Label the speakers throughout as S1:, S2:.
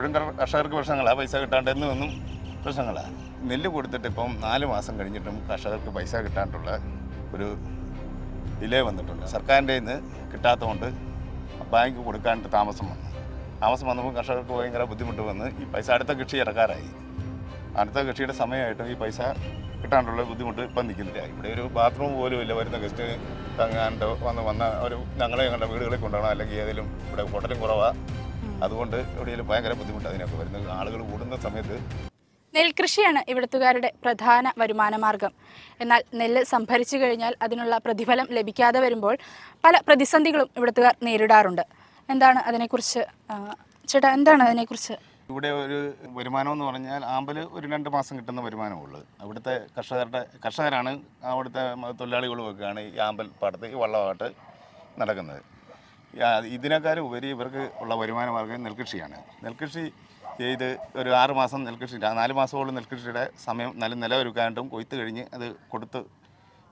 S1: കർഷകർക്ക് പ്രശ്നങ്ങളാണ് പൈസ കിട്ടാണ്ട് എന്നും എന്നും പ്രശ്നങ്ങളാണ് നെല്ല് കൊടുത്തിട്ട് ഇപ്പം നാല് മാസം കഴിഞ്ഞിട്ടും കർഷകർക്ക് പൈസ കിട്ടാണ്ടുള്ള ഒരു ഡിലേ വന്നിട്ടുണ്ട്. സർക്കാരിന്റെ നിന്ന് കിട്ടാത്തതുകൊണ്ട് ബാങ്ക് കൊടുക്കാണ്ട് താമസം വന്നു. താമസം വന്നപ്പോൾ കർഷകർക്ക് ഭയങ്കര ബുദ്ധിമുട്ട് വന്ന് ഈ പൈസ അടുത്ത കൃഷി ഇറക്കാറായി. അടുത്ത കൃഷിയുടെ സമയമായിട്ടും ഈ പൈസ കിട്ടാണ്ടുള്ള ബുദ്ധിമുട്ട് ഇപ്പം നിൽക്കുന്നില്ല. ഇവിടെ ഒരു ബാത്റൂം പോലും ഇല്ല. വരുന്ന ഗസ്റ്റ് തങ്ങാണ്ട് വന്ന് വന്ന ഒരു ഞങ്ങളെ ഞങ്ങളുടെ വീടുകളിൽ കൊണ്ടുപോകണം. അല്ലെങ്കിൽ ഏതെങ്കിലും ഇവിടെ ഹോട്ടലും കുറവാണ് അതുകൊണ്ട് എവിടെയെങ്കിലും ഭയങ്കര ബുദ്ധിമുട്ട് അതിനൊക്കെ വരുന്നത്. ആളുകൾ കൂടുന്ന സമയത്ത്
S2: നെൽകൃഷിയാണ് ഇവിടുത്തുകാരുടെ പ്രധാന വരുമാന മാർഗം. എന്നാൽ നെല്ല് സംഭരിച്ചു കഴിഞ്ഞാൽ അതിനുള്ള പ്രതിഫലം ലഭിക്കാതെ വരുമ്പോൾ പല പ്രതിസന്ധികളും ഇവിടുത്തുകാർ നേരിടാറുണ്ട്. എന്താണ് അതിനെക്കുറിച്ച് ചേട്ടാ എന്താണ് അതിനെക്കുറിച്ച്?
S1: ഇവിടെ ഒരു വരുമാനം എന്ന് പറഞ്ഞാൽ ആമ്പൽ ഒരു രണ്ട് മാസം കിട്ടുന്ന വരുമാനമുള്ളൂ അവിടുത്തെ കർഷകരുടെ കർഷകരാണ് അവിടുത്തെ തൊഴിലാളികളുമൊക്കെയാണ് തൊഴിലാളികളും ഈ ആമ്പൽ പാടത്ത് ഈ വള്ളമായിട്ട് നടക്കുന്നത്. ഇതിനേക്കാളും ഉപരി ഇവർക്ക് ഉള്ള വരുമാന മാർഗം നെൽകൃഷിയാണ്. നെൽകൃഷി ചെയ്ത് ഒരു ആറ് മാസം നെൽകൃഷി നാല് മാസമോളം നെൽകൃഷിയുടെ സമയം നല്ല നിലവൊരുക്കാണ്ടും കൊയ്ത്ത് കഴിഞ്ഞ് അത് കൊടുത്ത്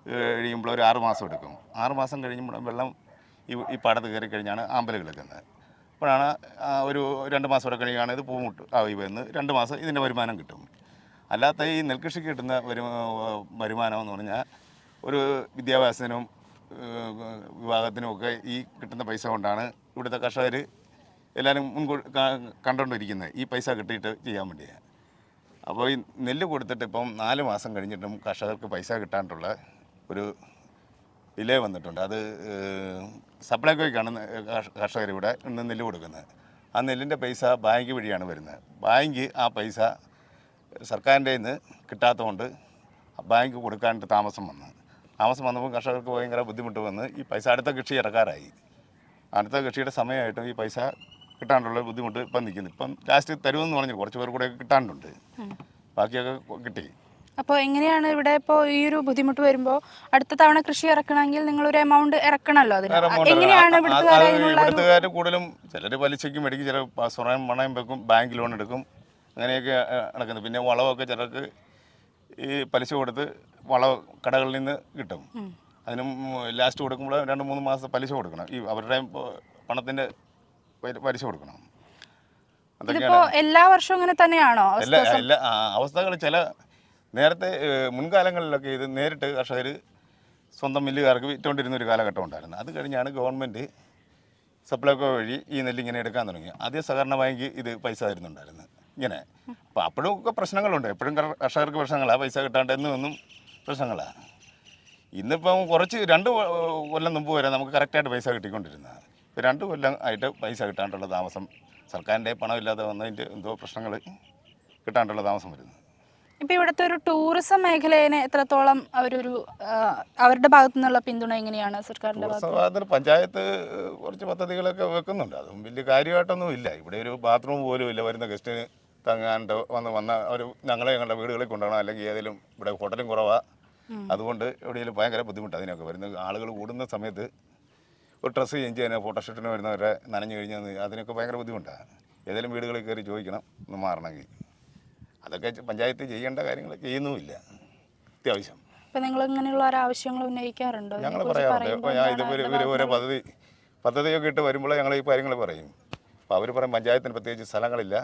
S1: കഴിയുമ്പോൾ ഒരു ആറ് മാസം എടുക്കും. ആറ് മാസം കഴിയുമ്പോൾ വെള്ളം ഈ ഈ പാടത്ത് കയറി കഴിഞ്ഞാണ് ആമ്പൽ കിളക്കുന്നത് അപ്പോഴാണ് ഒരു രണ്ട് മാസം കൂടെ കഴിയുകയാണ് ഇത് പൂമുട്ട് ആയി വന്ന് രണ്ട് മാസം ഇതിന്റെ വരുമാനം കിട്ടും. അല്ലാത്ത ഈ നെൽകൃഷിക്ക് കിട്ടുന്ന വരുമാനം എന്ന് പറഞ്ഞാൽ ഒരു വിദ്യാഭ്യാസത്തിനും ഏഹ്, വിവാഹത്തിനും ഒക്കെ ഈ കിട്ടുന്ന പൈസ കൊണ്ടാണ് ഇവിടുത്തെ കർഷകർ എല്ലാവരും മുൻകൂർ കണ്ടുകൊണ്ടിരിക്കുന്നത് ഈ പൈസ കിട്ടിയിട്ട് ചെയ്യാൻ വേണ്ടിയാണ് അപ്പോൾ ഈ നെല്ല് കൊടുത്തിട്ട് ഇപ്പം നാല് മാസം കഴിഞ്ഞിട്ടും കർഷകർക്ക് പൈസ കിട്ടാണ്ടുള്ള ഒരു ഡിലേ വന്നിട്ടുണ്ട്. അത് സപ്ലൈകോയ്ക്കാണ് കർഷകർ ഇവിടെ ഇന്ന് നെല്ല് കൊടുക്കുന്നത്. ആ നെല്ലിന്റെ പൈസ ബാങ്ക് വഴിയാണ് വരുന്നത്. ബാങ്ക് ആ പൈസ സർക്കാരിന്റെ നിന്ന് കിട്ടാത്തതുകൊണ്ട് ബാങ്ക് കൊടുക്കാനായിട്ട് താമസം വന്നു. താമസം വന്നപ്പോൾ കർഷകർക്ക് ഭയങ്കര ബുദ്ധിമുട്ട് വന്ന് ഈ പൈസ അടുത്ത കൃഷി ഇറക്കാറായി. അടുത്ത കൃഷിയുടെ സമയമായിട്ടും ഈ പൈസ കിട്ടാണ്ടുള്ള ബുദ്ധിമുട്ട് ഇപ്പം നിൽക്കുന്നു. ഇപ്പം ലാസ്റ്റ് തരുമെന്ന് പറഞ്ഞു. കുറച്ച് പേർ കൂടെ കിട്ടാണ്ടുണ്ട് ബാക്കിയൊക്കെ കിട്ടി.
S2: അപ്പോൾ എങ്ങനെയാണ് ഇവിടെ ഇപ്പോൾ ഈ ഒരു ബുദ്ധിമുട്ട് വരുമ്പോൾ അടുത്ത തവണ കൃഷി ഇറക്കണമെങ്കിൽ നിങ്ങൾ ഒരു എമൗണ്ട് ഇറക്കണമല്ലോ അതിന്? എങ്ങനെയാണ്
S1: ഇവിടുത്തുകാർ കൂടുതലും ചിലർ പലിശയ്ക്ക് മേടിക്കും ചില സ്വർണം പണയം വെക്കും ബാങ്ക് ലോൺ എടുക്കും. അങ്ങനെയൊക്കെ നടക്കുന്നത് പിന്നെ വളമൊക്കെ ചിലർക്ക് ഈ പലിശ കൊടുത്ത് വള കടകളിൽ നിന്ന് കിട്ടും. അതിന് ലാസ്റ്റ് കൊടുക്കുമ്പോൾ രണ്ട് മൂന്ന് മാസം പലിശ കൊടുക്കണം. ഈ അവരുടെ പണത്തിന്റെ പലിശ കൊടുക്കണം.
S2: ഇതിപ്പോ എല്ലാ വർഷവും അങ്ങനെ തന്നെയാണോ?
S1: എല്ലാ എല്ലാ അവസ്ഥകൾ ചില നേരത്തെ മുൻകാലങ്ങളിലൊക്കെ ഇത് നേരിട്ട് കർഷകർ സ്വന്തം മില്ലുകാർക്ക് വിറ്റുകൊണ്ടിരുന്ന ഒരു കാലഘട്ടം ഉണ്ടായിരുന്നു. അത് കഴിഞ്ഞാണ് ഗവൺമെന്റ് സപ്ലൈകോ വഴി ഈ നെല്ല് ഇങ്ങനെ എടുക്കാൻ തുടങ്ങി. ആദ്യം സഹകരണ ബാങ്ക് ഇത് പൈസ തരുന്നുണ്ടായിരുന്നു. ഇങ്ങനെ. അപ്പോൾ അപ്പോഴും ഒക്കെ പ്രശ്നങ്ങളുണ്ട്. എപ്പോഴും കർ- കർഷകർക്ക് പ്രശ്നങ്ങളാണ് പൈസ കിട്ടാണ്ട് എന്നൊന്നും എന്നും പ്രശ്നങ്ങളാണ്. ഇന്നിപ്പം കുറച്ച് രണ്ട് കൊല്ലം മുമ്പ് വരെ നമുക്ക് കറക്റ്റായിട്ട് പൈസ കിട്ടിക്കൊണ്ടിരുന്നത് ഇപ്പോൾ രണ്ട് കൊല്ലം ആയിട്ട് പൈസ കിട്ടാണ്ടുള്ള താമസം സർക്കാരിന്റെ പണമില്ലാതെ വന്നതിന്റെ എന്തോ പ്രശ്നങ്ങൾ കിട്ടാണ്ടുള്ള താമസം വരുന്നു.
S2: ഇപ്പൊ ഇവിടുത്തെ ഒരു ടൂറിസം മേഖലയെ എത്രത്തോളം അവരൊരു അവരുടെ ഭാഗത്തു നിന്നുള്ള പിന്തുണ എങ്ങനെയാണ് സർക്കാരിന്റെ ഭാഗത്ത്?
S1: പഞ്ചായത്ത് കുറച്ച് പദ്ധതികളൊക്കെ വെക്കുന്നുണ്ട്. അതും വലിയ കാര്യമായിട്ടൊന്നും ഇല്ല. ഇവിടെ ഒരു ബാത്റൂം പോലും ഇല്ല. വരുന്ന ഗസ്റ്റിന് തങ്ങാണ്ട് വന്ന് വന്ന ഒരു ഞങ്ങളെ ഞങ്ങളുടെ വീടുകളിൽ കൊണ്ടുപോകണം. അല്ലെങ്കിൽ ഏതെങ്കിലും ഇവിടെ ഹോട്ടലും കുറവാണ് അതുകൊണ്ട് എവിടെയെങ്കിലും ഭയങ്കര ബുദ്ധിമുട്ട് അതിനൊക്കെ വരുന്ന ആളുകൾ കൂടുന്ന സമയത്ത് ഒരു ഡ്രസ്സ് ചേഞ്ച് ചെയ്യാൻ ഫോട്ടോഷൂട്ടിന് വരുന്നവരെ നനഞ്ഞു കഴിഞ്ഞാൽ അതിനൊക്കെ ഭയങ്കര ബുദ്ധിമുട്ടാണ്. ഏതെങ്കിലും വീടുകളിൽ കയറി ചോദിക്കണം ഒന്ന് മാറണമെങ്കിൽ. അതൊക്കെ പഞ്ചായത്ത് ചെയ്യേണ്ട കാര്യങ്ങൾ ചെയ്യുന്നുമില്ല. അത്യാവശ്യം.
S2: ഇപ്പം നിങ്ങൾ ഇങ്ങനെയുള്ള ആവശ്യങ്ങൾ ഉന്നയിക്കാറുണ്ടോ?
S1: ഞങ്ങൾ പറയാറുണ്ട്. ഇപ്പോൾ ഞാൻ
S2: ഇതുപോലെ
S1: ഇത് ഒരു ഒരു ഓരോ പദ്ധതി പദ്ധതിയൊക്കെ ഇട്ട് വരുമ്പോൾ ഞങ്ങൾ ഈ കാര്യങ്ങൾ പറയും. അപ്പോൾ അവർ പറയും പഞ്ചായത്തിന് പ്രത്യേകിച്ച് സ്ഥലങ്ങളില്ല.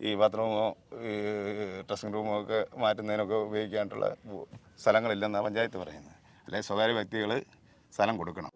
S1: ഈ ബാത്റൂമോ ഈ ഡ്രസ്സിംഗ് റൂമോ ഒക്കെ മാറ്റുന്നതിനൊക്കെ ഉപയോഗിക്കാനായിട്ടുള്ള സ്ഥലങ്ങളില്ലെന്നാണ് പഞ്ചായത്ത് പറയുന്നത്. അല്ലെങ്കിൽ സ്വകാര്യ വ്യക്തികൾ സ്ഥലം കൊടുക്കണം.